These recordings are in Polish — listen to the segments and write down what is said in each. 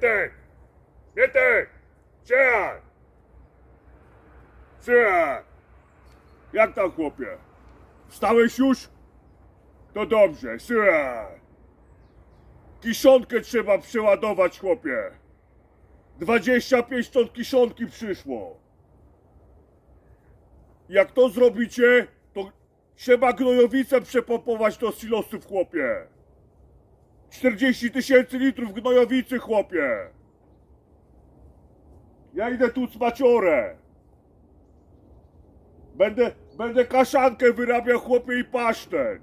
Mietek! Mietek! Przyjechaj! Przyjechaj! Jak tam chłopie? Wstałeś już? To dobrze, słuchaj. Kiszonkę trzeba przeładować, chłopie. 25 ton kiszonki przyszło. Jak to zrobicie, to trzeba gnojowice przepompować do silosów, chłopie. 40 tysięcy litrów gnojowicy, chłopie. Ja idę tu maciorę. Będę, będę kaszankę wyrabiał, chłopie, i pasztet.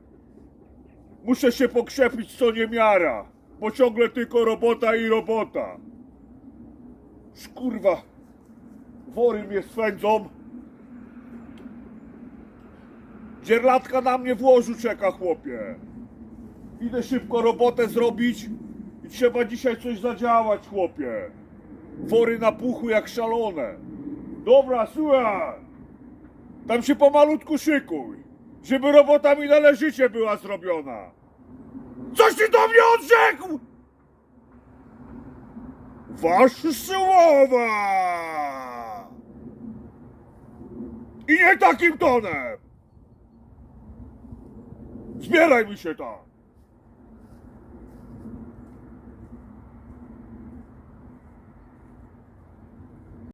Muszę się pokrzepić co niemiara, bo ciągle tylko robota i robota. Szkurwa, wory mnie swędzą. Dzierlatka na mnie w łożu czeka, chłopie. Idę szybko robotę zrobić i trzeba dzisiaj coś zadziałać, chłopie. Wory na puchu jak szalone. Dobra, słuchaj. Tam się pomalutku szykuj, żeby robota mi należycie była zrobiona. Coś ty do mnie odrzekł! Wasze słowa! I nie takim tonem! Zbieraj mi się tam!